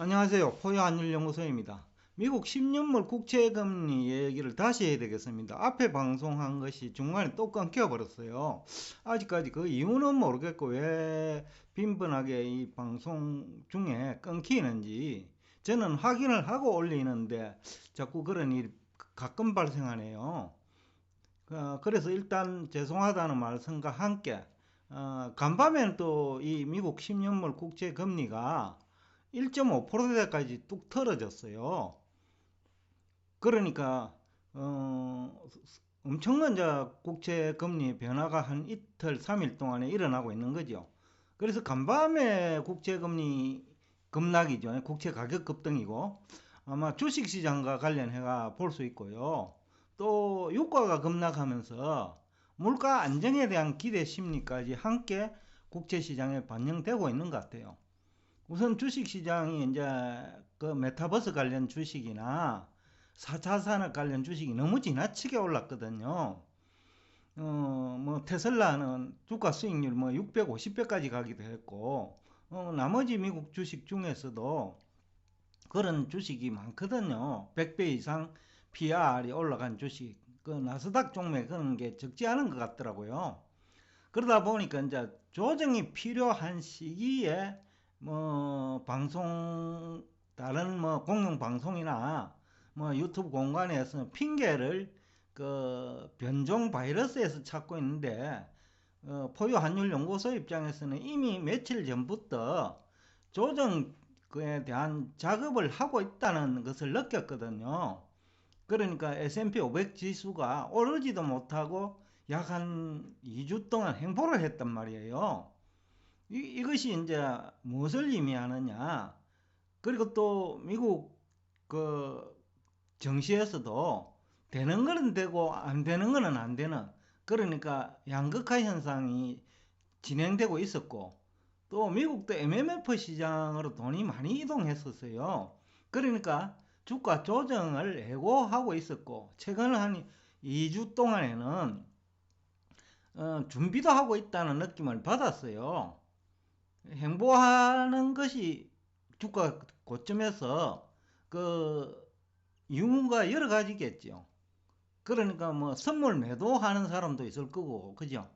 안녕하세요. 포유 한율연구소입니다. 미국 10년물 국채금리 얘기를 다시 해야 되겠습니다. 앞에 방송한 것이 중간에 또 끊겨버렸어요. 아직까지 그 이유는 모르겠고 왜 빈번하게 이 방송 중에 끊기는지 저는 확인을 하고 올리는데 자꾸 그런 일이 가끔 발생하네요. 어, 그래서 일단 죄송하다는 말씀과 함께 어, 간밤에는 또 이 미국 10년물 국채 금리가 1.5%대까지 뚝 떨어졌어요. 그러니까 어, 엄청난 자 국채 금리 변화가 한 이틀, 3일 동안에 일어나고 있는 거죠. 그래서 간밤에 국채 금리 급락이죠. 국채 가격 급등이고 아마 주식 시장과 관련해가 볼 수 있고요. 또 유가가 급락하면서 물가 안정에 대한 기대 심리까지 함께 국채 시장에 반영되고 있는 것 같아요. 우선 주식 시장이 이제 그 메타버스 관련 주식이나 4차 산업 관련 주식이 너무 지나치게 올랐거든요. 어, 뭐 테슬라는 주가 수익률 뭐 650배까지 가기도 했고 어, 나머지 미국 주식 중에서도 그런 주식이 많거든요. 100배 이상 PR이 올라간 주식. 그 나스닥 종매 그런 게 적지 않은 것 같더라고요. 그러다 보니까 이제 조정이 필요한 시기에 뭐 방송 다른 뭐 공영 방송이나 뭐 유튜브 공간에서 핑계를 그 변종 바이러스에서 찾고 있는데 어, 포유 환율 연구소 입장에서는 이미 며칠 전부터 조정 그에 대한 작업을 하고 있다는 것을 느꼈거든요. 그러니까 S&P 500 지수가 오르지도 못하고 약 한 2주 동안 행보를 했단 말이에요. 이, 이것이 이제 무엇을 의미하느냐. 그리고 또 미국 그 정시에서도 되는 거는 되고 안 되는 거는 안 되는 그러니까 양극화 현상이 진행되고 있었고 또 미국도 MMF 시장으로 돈이 많이 이동했었어요. 그러니까 주가 조정을 예고하고 있었고 최근 한 2주 동안에는 어, 준비도 하고 있다는 느낌을 받았어요. 행보하는 것이 주가 고점에서 그 이유가 여러 가지겠죠. 그러니까 뭐 선물 매도하는 사람도 있을 거고, 그죠?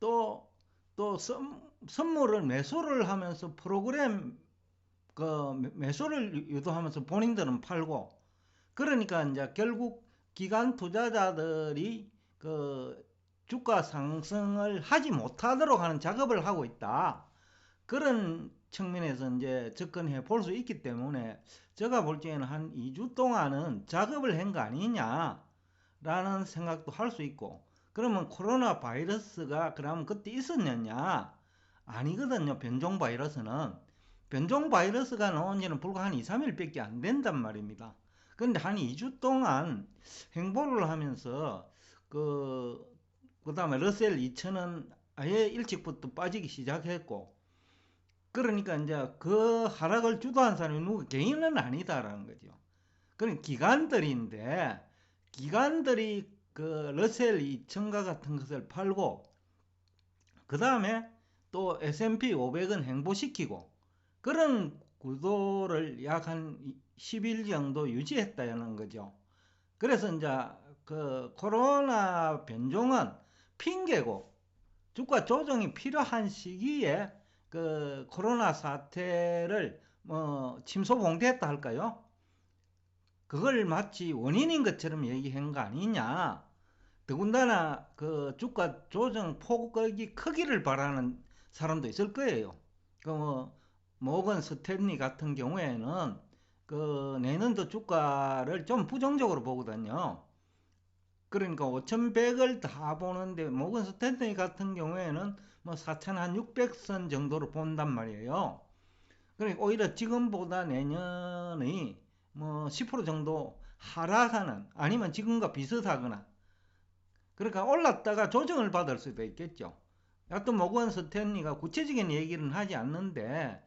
또, 또 선, 선물을 매수를 하면서 프로그램 그 매수를 유도하면서 본인들은 팔고, 그러니까 이제 결국 기관 투자자들이 그 주가 상승을 하지 못하도록 하는 작업을 하고 있다. 그런 측면에서 이제 접근해 볼 수 있기 때문에 제가 볼 때에는 한 2주 동안은 작업을 한 거 아니냐 라는 생각도 할 수 있고 그러면 코로나 바이러스가 그러면 그때 있었느냐? 아니거든요 변종 바이러스는. 변종 바이러스가 나온 지는 불과 한 2, 3일 밖에 안 된단 말입니다. 근데 한 2주 동안 행보를 하면서 그, 그 다음에 러셀 2000은 아예 일찍부터 빠지기 시작했고 그러니까 이제 그 하락을 주도한 사람이 누구 개인은 아니다라는 거죠. 그런 기관들인데 기관들이 그 러셀 2000가 같은 것을 팔고 그 다음에 또 S&P 500은 행보시키고 그런 구도를 약 한 10일 정도 유지했다는 거죠. 그래서 이제 그 코로나 변종은 핑계고 주가 조정이 필요한 시기에 그 코로나 사태를 뭐 침소봉대했다 할까요? 그걸 마치 원인인 것처럼 얘기한 거 아니냐. 더군다나 그 주가 조정 폭격이 크기를 바라는 사람도 있을 거예요. 그뭐 모건 스탠리 같은 경우에는 그 내년도 주가를 좀 부정적으로 보거든요. 그러니까 5,100을 다 보는데 모건 스탠리 같은 경우에는 뭐 4,600선 정도로 본단 말이에요. 그러니까 오히려 지금보다 내년이 뭐 10% 정도 하락하는 아니면 지금과 비슷하거나 그러니까 올랐다가 조정을 받을 수도 있겠죠. 여튼 모건 스탠리가 구체적인 얘기는 하지 않는데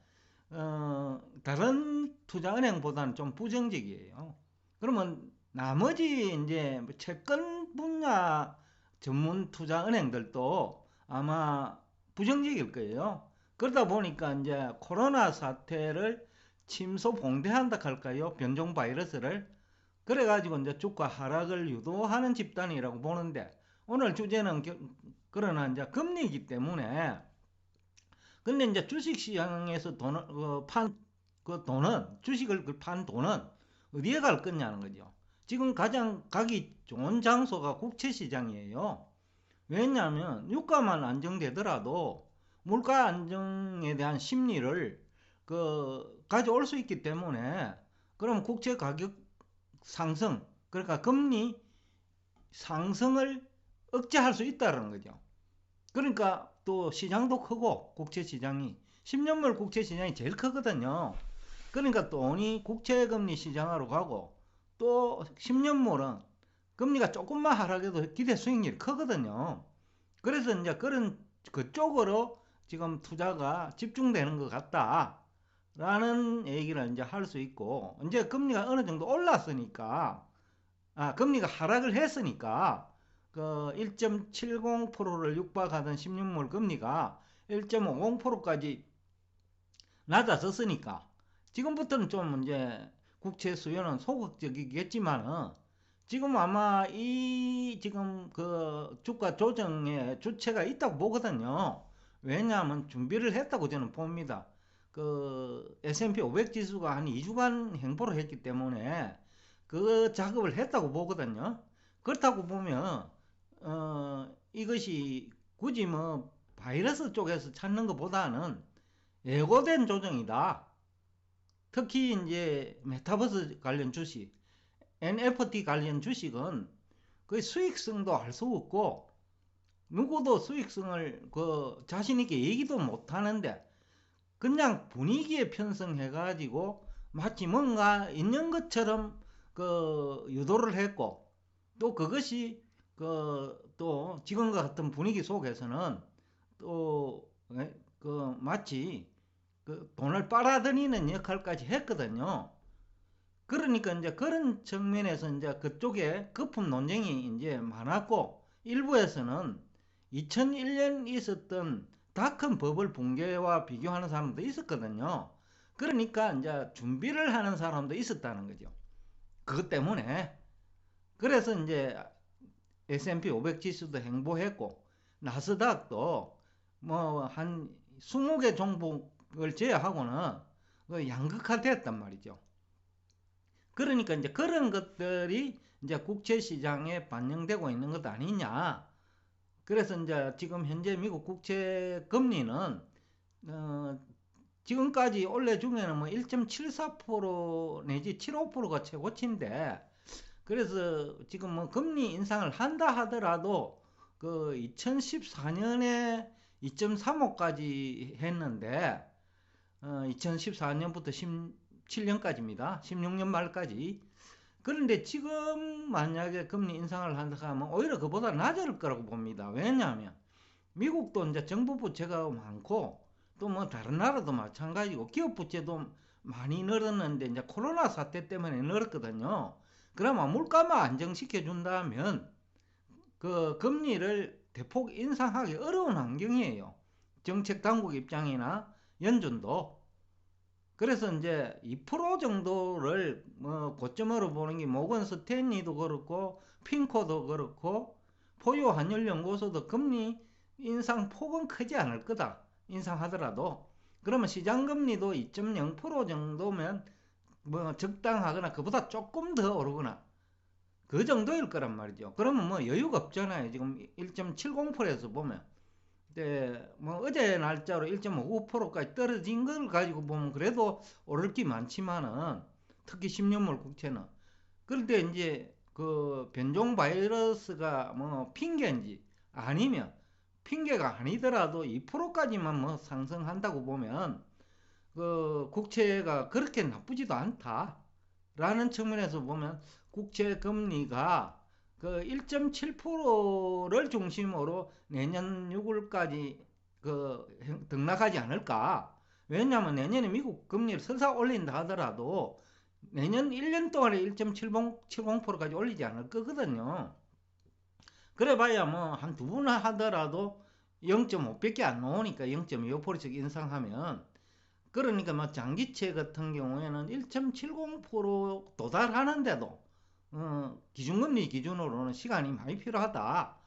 어, 다른 투자은행보다는 좀 부정적이에요. 그러면 나머지 이제 뭐 채권 분야 전문 투자은행들도 아마 부정적일 거예요. 그러다 보니까 이제 코로나 사태를 침소 봉대한다 할까요? 변종 바이러스를 그래가지고 이제 주가 하락을 유도하는 집단이라고 보는데 오늘 주제는 겨, 그러나 이제 금리이기 때문에 근데 이제 주식시장에서 돈을 어, 판그 돈은 주식을 그 판 돈은 어디에 갈 거냐는 거죠. 지금 가장 가기 좋은 장소가 국채시장이에요. 왜냐하면 유가만 안정되더라도 물가 안정에 대한 심리를 그 가져올 수 있기 때문에 그럼 국채 가격 상승 그러니까 금리 상승을 억제할 수 있다는 거죠. 그러니까 또 시장도 크고 국채 시장이 10년물 국채 시장이 제일 크거든요. 그러니까 돈이 국채 금리 시장으로 가고 또 10년물은 금리가 조금만 하락해도 기대 수익률이 크거든요. 그래서 이제 그런 그쪽으로 지금 투자가 집중되는 것 같다. 라는 얘기를 이제 할 수 있고, 이제 금리가 어느 정도 올랐으니까, 아, 금리가 하락을 했으니까, 그 1.70%를 육박하던 16물 금리가 1.50%까지 낮아졌으니까, 지금부터는 좀 이제 국채 수요는 소극적이겠지만은, 지금 아마 이 지금 그 주가 조정에 주체가 있다고 보거든요. 왜냐하면 준비를 했다고 저는 봅니다. 그 S&P 500 지수가 한 2주간 행보를 했기 때문에 그 작업을 했다고 보거든요. 그렇다고 보면 어 이것이 굳이 뭐 바이러스 쪽에서 찾는 것보다는 예고된 조정이다. 특히 이제 메타버스 관련 주식, NFT 관련 주식은 그 수익성도 알 수 없고 누구도 수익성을 그 자신 있게 얘기도 못 하는데 그냥 분위기에 편성해 가지고 마치 뭔가 있는 것처럼 그 유도를 했고 또 그것이 그 또 지금과 같은 분위기 속에서는 또 그 마치 그 돈을 빨아들이는 역할까지 했거든요. 그러니까 이제 그런 측면에서 이제 그쪽에 거품 논쟁이 이제 많았고 일부에서는 2001년 있었던 다큰 버블 붕괴와 비교하는 사람도 있었거든요. 그러니까 이제 준비를 하는 사람도 있었다는 거죠. 그것 때문에 그래서 이제 S&P 500 지수도 행보했고 나스닥도 뭐 한 20개 종목을 제외하고는 그 양극화됐단 말이죠. 그러니까 이제 그런 것들이 이제 국채 시장에 반영되고 있는 것 아니냐. 그래서 이제 지금 현재 미국 국채 금리는 어 지금까지 올해 중에는 뭐 1.74% 내지 75%가 최고치인데 그래서 지금 뭐 금리 인상을 한다 하더라도 그 2014년에 2.35까지 했는데 어 2014년부터 17년까지입니다. 16년 말까지 그런데 지금 만약에 금리 인상을 한다 하면 오히려 그보다 낮을 거라고 봅니다. 왜냐하면 미국도 이제 정부 부채가 많고 또 뭐 다른 나라도 마찬가지고 기업 부채도 많이 늘었는데 이제 코로나 사태 때문에 늘었거든요. 그러면 물가만 안정시켜 준다면 그 금리를 대폭 인상하기 어려운 환경이에요. 정책 당국 입장이나 연준도 그래서 이제 2% 정도를 뭐 고점으로 보는 게 모건 스탠리도 그렇고 핑코도 그렇고 포유 환율 연구소도 금리 인상 폭은 크지 않을 거다. 인상하더라도 그러면 시장 금리도 2.0% 정도면 뭐 적당하거나 그보다 조금 더 오르거나 그 정도일 거란 말이죠. 그러면 뭐 여유가 없잖아요. 지금 1.70%에서 보면 네, 뭐 어제 날짜로 1.59%까지 떨어진 걸 가지고 보면 그래도 오를 게 많지만은 특히 10년물 국채는. 그런데 이제 그 변종 바이러스가 뭐 핑계인지 아니면 핑계가 아니더라도 2%까지만 뭐 상승한다고 보면 그 국채가 그렇게 나쁘지도 않다라는 측면에서 보면 국채 금리가 그 1.7%를 중심으로 내년 6월까지 그 등락하지 않을까. 왜냐하면 내년에 미국 금리를 설사 올린다 하더라도 내년 1년 동안에 1.70%까지 올리지 않을 거거든요. 그래 봐야 뭐 한 두 번 하더라도 0.5밖에 안 나오니까 0.25%씩 인상하면 그러니까 뭐 장기채 같은 경우에는 1.70% 도달하는데도 어, 기준금리 기준으로는 시간이 많이 필요하다.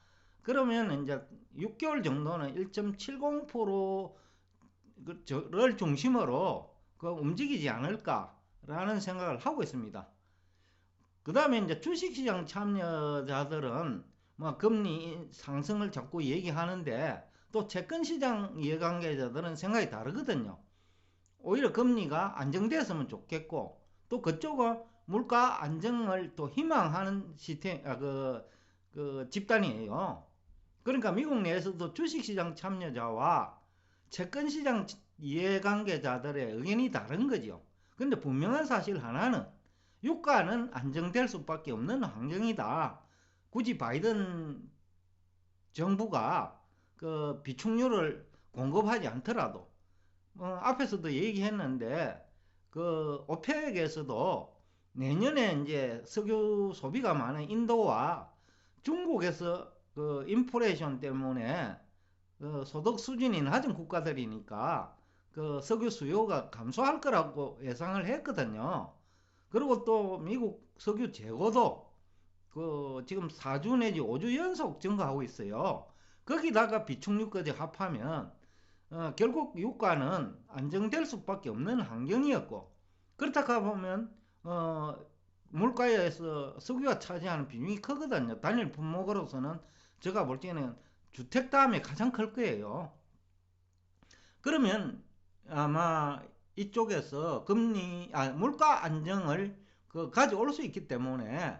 그러면 이제 6개월 정도는 1.70%를 중심으로 그 움직이지 않을까라는 생각을 하고 있습니다. 그 다음에 이제 주식시장 참여자들은 뭐 금리 상승을 자꾸 얘기하는데 또 채권시장 이해관계자들은 생각이 다르거든요. 오히려 금리가 안정됐으면 좋겠고 또 그쪽은 물가 안정을 또 희망하는 시스템 아, 그, 그 집단이에요. 그러니까 미국 내에서도 주식시장 참여자와 채권시장 이해관계자들의 의견이 다른 거죠. 근데 분명한 사실 하나는 유가는 안정될 수밖에 없는 환경이다. 굳이 바이든 정부가 그 비축률을 공급하지 않더라도 어, 앞에서도 얘기했는데 그 오펙에서도 내년에 이제 석유 소비가 많은 인도와 중국에서 그 인플레이션 때문에 그 소득 수준이 낮은 국가들이니까 그 석유 수요가 감소할 거라고 예상을 했거든요. 그리고 또 미국 석유 재고도 그 지금 4주 내지 5주 연속 증가하고 있어요. 거기다가 비축유까지 합하면 어 결국 유가는 안정될 수밖에 없는 환경이었고 그렇다가 보면 어 물가에서 석유가 차지하는 비중이 크거든요. 단일 품목으로서는 제가 볼 때는 주택 다음에 가장 클 거예요. 그러면 아마 이쪽에서 금리, 아, 물가 안정을 그 가져올 수 있기 때문에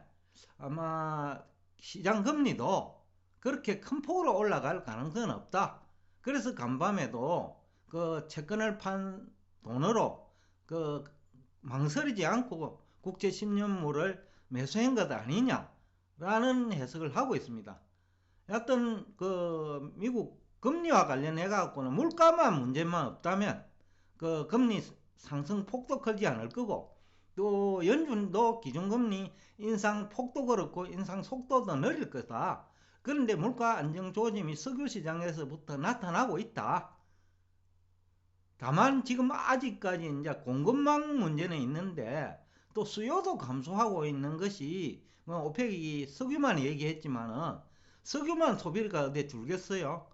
아마 시장 금리도 그렇게 큰 폭으로 올라갈 가능성은 없다. 그래서 간밤에도 그 채권을 판 돈으로 그 망설이지 않고 국제 10년물을 매수한 것 아니냐라는 해석을 하고 있습니다. 여하튼 그 미국 금리와 관련해 갖고는 물가만 문제만 없다면 그 금리 상승 폭도 크지 않을 거고 또 연준도 기준금리 인상 폭도 그렇고 인상 속도도 느릴 거다. 그런데 물가 안정 조짐이 석유 시장에서부터 나타나고 있다. 다만 지금 아직까지 이제 공급망 문제는 있는데 또 수요도 감소하고 있는 것이 뭐 오펙이 석유만 얘기했지만은 석유만 소비가 어디 줄겠어요?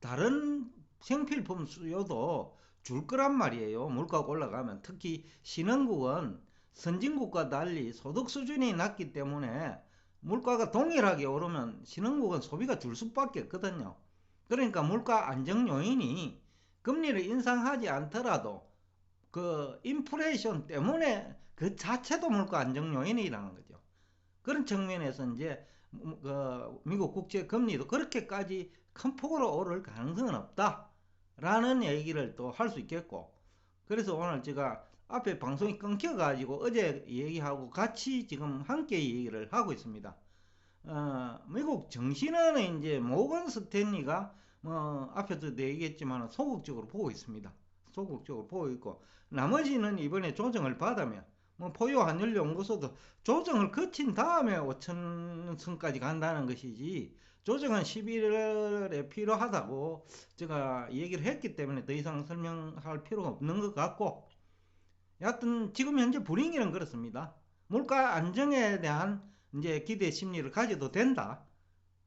다른 생필품 수요도 줄 거란 말이에요. 물가가 올라가면 특히 신흥국은 선진국과 달리 소득 수준이 낮기 때문에 물가가 동일하게 오르면 신흥국은 소비가 줄 수밖에 없거든요. 그러니까 물가 안정 요인이 금리를 인상하지 않더라도 그 인플레이션 때문에 그 자체도 물가 안정 요인이라는 거죠. 그런 측면에서 이제 그 미국 국제 금리도 그렇게까지 큰 폭으로 오를 가능성은 없다라는 얘기를 또 할 수 있겠고 그래서 오늘 제가 앞에 방송이 끊겨가지고 어제 얘기하고 같이 지금 함께 얘기를 하고 있습니다. 어, 미국 정신은 이제 모건 스탠리가 뭐 앞에도 얘기했지만 소극적으로 보고 있습니다. 소극적으로 보고 있고 나머지는 이번에 조정을 받으면 뭐 포유 환율 연구소도 조정을 거친 다음에 5천 선까지 간다는 것이지 조정은 11월에 필요하다고 제가 얘기를 했기 때문에 더 이상 설명할 필요가 없는 것 같고 여하튼 지금 현재 불행기는 그렇습니다. 물가 안정에 대한 이제 기대 심리를 가져도 된다.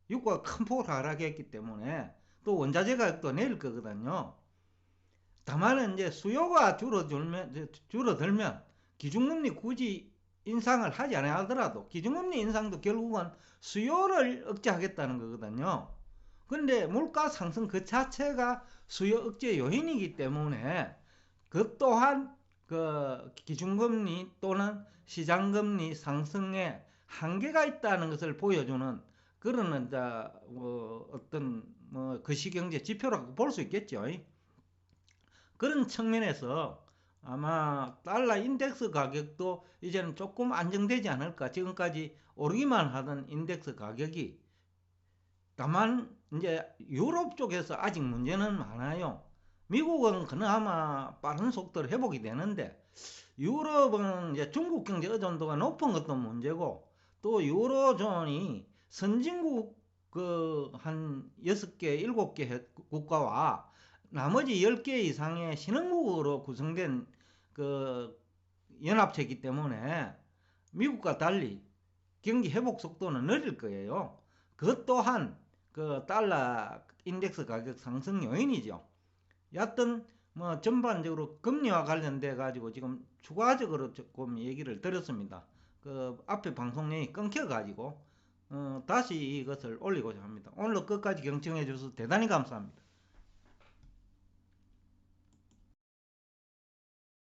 유가가 큰 폭으로 하락했기 때문에 또 원자재 가격도 내릴 거거든요. 다만 이제 수요가 줄어들면 줄어들면 기준금리 굳이 인상을 하지 않더라도 기준금리 인상도 결국은 수요를 억제하겠다는 거거든요. 근데 물가 상승 그 자체가 수요 억제 요인이기 때문에 그 또한 그 기준금리 또는 시장금리 상승에 한계가 있다는 것을 보여주는 그런 뭐 어떤 뭐 거시경제 지표라고 볼 수 있겠죠. 그런 측면에서 아마 달러 인덱스 가격도 이제는 조금 안정되지 않을까. 지금까지 오르기만 하던 인덱스 가격이 다만 이제 유럽 쪽에서 아직 문제는 많아요. 미국은 그나마 빠른 속도로 회복이 되는데 유럽은 이제 중국 경제 의존도가 높은 것도 문제고 또 유로존이 선진국 그한 6개, 7개 국가와 나머지 10개 이상의 신흥국으로 구성된 그 연합체이기 때문에 미국과 달리 경기 회복 속도는 느릴 거예요. 그것 또한 그 달러 인덱스 가격 상승 요인이죠. 여하튼 뭐 전반적으로 금리와 관련돼 가지고 지금 추가적으로 조금 얘기를 드렸습니다. 그 앞에 방송이 끊겨 가지고 어 다시 이것을 올리고자 합니다. 오늘 끝까지 경청해 주셔서 대단히 감사합니다.